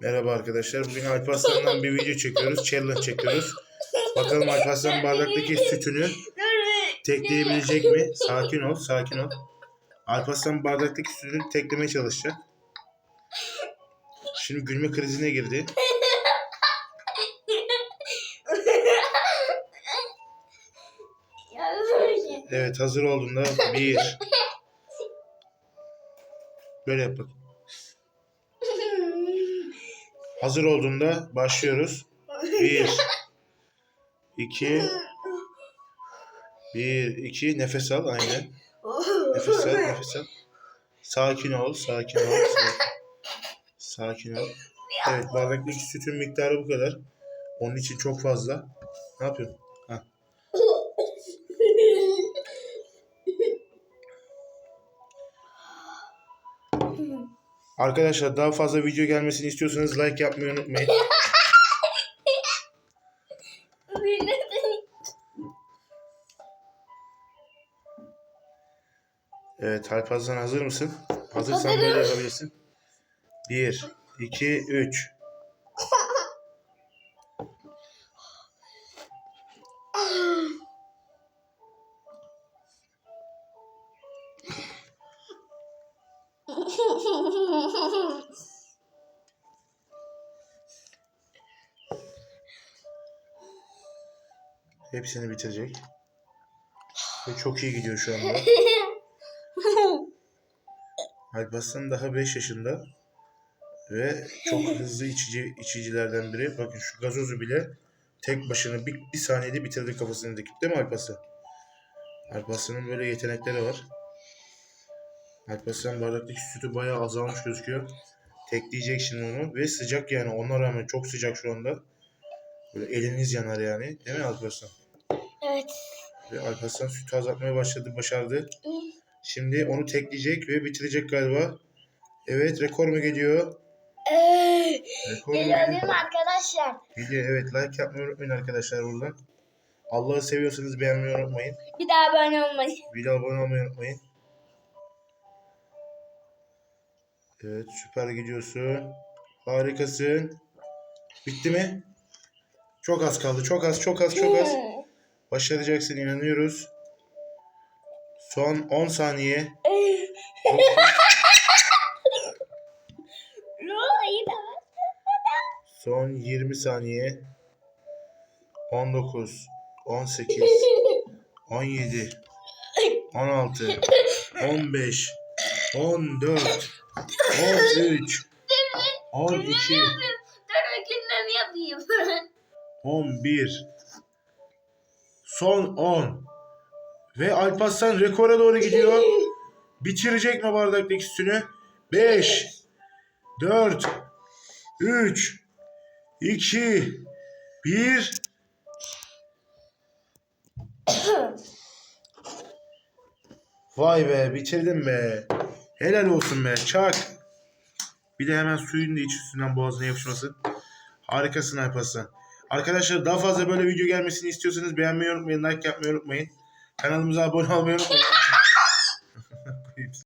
Merhaba arkadaşlar. Bugün Alparslan'dan bir video çekiyoruz. Challenge çekiyoruz. Bakalım Alparslan bardaktaki sütünü tekleyebilecek mi? Sakin ol, sakin ol. Alparslan bardaktaki sütünü teklemeye çalışacak. Şimdi gülme krizine girdi. Evet hazır olduğunda bir. Böyle yap Hazır olduğunda başlıyoruz. Bir. iki, Bir, iki. Nefes al aynen. Nefes al, nefes al. Sakin ol, sakin ol. Sakin, sakin ol. Evet, bardaktaki sütün miktarı bu kadar. Onun için çok fazla. Ne yapıyorsun? Ha. Arkadaşlar daha fazla video gelmesini istiyorsanız like yapmayı unutmayın. Evet Alparslan hazır mısın? Hazırsan Hazırım. böyle yapabilirsin. 1, 2, 3. Hepsini bitirecek. Ve çok iyi gidiyor şu anda. Alparslan daha 5 yaşında ve çok hızlı içici içicilerden biri. Bakın şu gazozu bile tek başına bir, bir saniyede bitirdi kafasını dikip değil mi Alparslan? Alparslan'ın böyle yetenekleri var. Alparslan bardaktaki sütü bayağı azalmış gözüküyor. Tekleyecek şimdi onu ve sıcak yani ona rağmen çok sıcak şu anda. Böyle eliniz yanar yani. Değil mi Alparslan? Evet. Ve Alparslan sütü azaltmaya başladı, başardı. Şimdi onu tekleyecek ve bitirecek galiba. Evet rekor mu geliyor? Ee, Rekor mu Geliyor değil geliyor? mi arkadaşlar? Geliyor evet like yapmayı unutmayın arkadaşlar buradan. Allah'ı seviyorsanız beğenmeyi unutmayın. Bir daha abone olmayı. Video abone olmayı unutmayın. Evet süper gidiyorsun. Harikasın. Bitti mi? Çok az kaldı. Çok az, çok az, çok az. Başaracaksın inanıyoruz. Son 10 saniye. Son 20 saniye. 19, 18, 17, 16, 15, 14, 13, 12, Dur bakayım yapayım. 11. Son 10. Ve Alparslan rekora doğru gidiyor. Bitirecek mi bardaktaki üstünü? 5, 4, 3, 2, 1. Vay be bitirdin be. Helal olsun be çak. Bir de hemen suyun da iç üstünden boğazına yapışması. Harikasın Alparslan. Arkadaşlar daha fazla böyle video gelmesini istiyorsanız beğenmeyi unutmayın, like yapmayı unutmayın. Kanalımıza abone olmayı unutmayın.